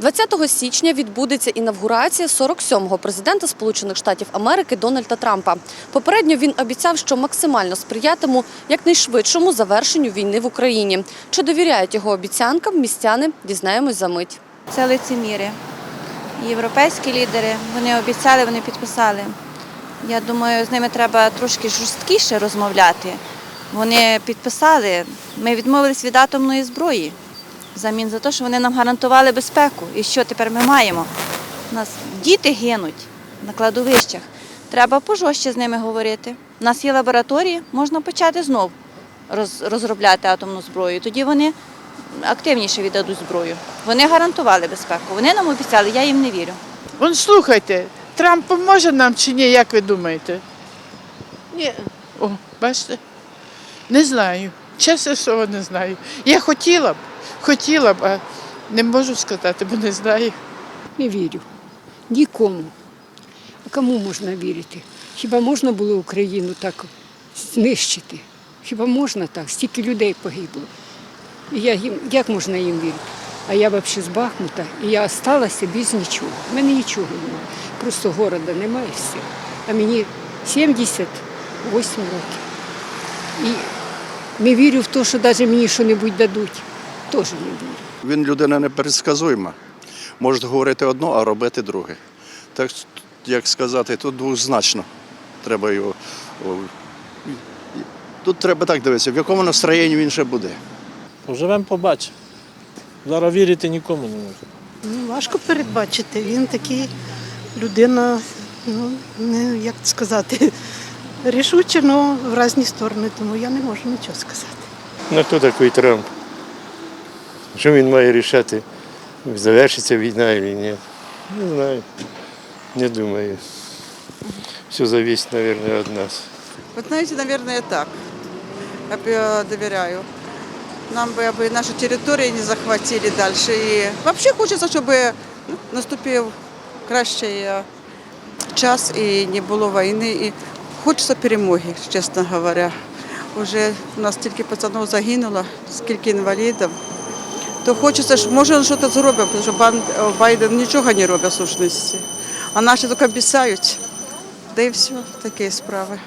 20 січня відбудеться інавгурація 47-го президента Сполучених Штатів Америки Дональда Трампа. Попередньо він обіцяв, що максимально сприятиму якнайшвидшому завершенню війни в Україні. Чи довіряють його обіцянкам, містяни дізнаємось за мить. Це лицеміри. Європейські лідери, вони обіцяли, вони підписали. Я думаю, з ними треба трошки жорсткіше розмовляти. Вони підписали, ми відмовились від атомної зброї взамін за те, що вони нам гарантували безпеку. І що тепер ми маємо? У нас діти гинуть на кладовищах. Треба пожорстче з ними говорити. У нас є лабораторії, можна почати знов розробляти атомну зброю. Тоді вони активніше віддадуть зброю. Вони гарантували безпеку. Вони нам обіцяли, я їм не вірю. Вон слухайте, Трамп поможе нам чи ні, як ви думаєте? Ні. О, бачите? Не знаю. Чесне слово, не знаю. Я хотіла б, хотіла б, а не можу сказати, бо не знаю. Не вірю. Нікому. А кому можна вірити? Хіба можна було Україну так знищити? Хіба можна так? Стільки людей погибло. І я їм, як можна їм вірити? А я взагалі з Бахмута, і я залишилася без нічого. У мене нічого немає. Просто города немає все. А мені 78 років. І не вірю в те, що навіть мені щось дадуть. Теж не вірю. Він людина непредсказуема. Може говорити одно, а робити друге. Так, як сказати, тут двозначно. Треба його. Тут треба так дивитися, в якому настроєнні він ще буде. Поживемо, побачимо. Зараз вірити нікому не можу. Ну, важко передбачити. Він такий людина, ну не як сказати, рішуче, але в різні сторони, тому я не можу нічого сказати. Ну хто такий Трамп? Що він має рішати? Завершиться війна чи ні? Не знаю. Не думаю. Все зависит, наверное, от нас. Вот знаете, наверное, так. Я б, э, доверяю. Нам бы, бы нашу территорию не захватили дальше. И вообще хочется, чтобы наступив кращий е, час і не було війни. І хочеться перемоги, чесно говоря. Уже у нас стільки пацанів загинуло, скільки інвалідів. То хочеться, що може він щось зробить, тому що Бан- Байден нічого не робить в сущності. А наші тільки обіцяють. Да і все, такі справи.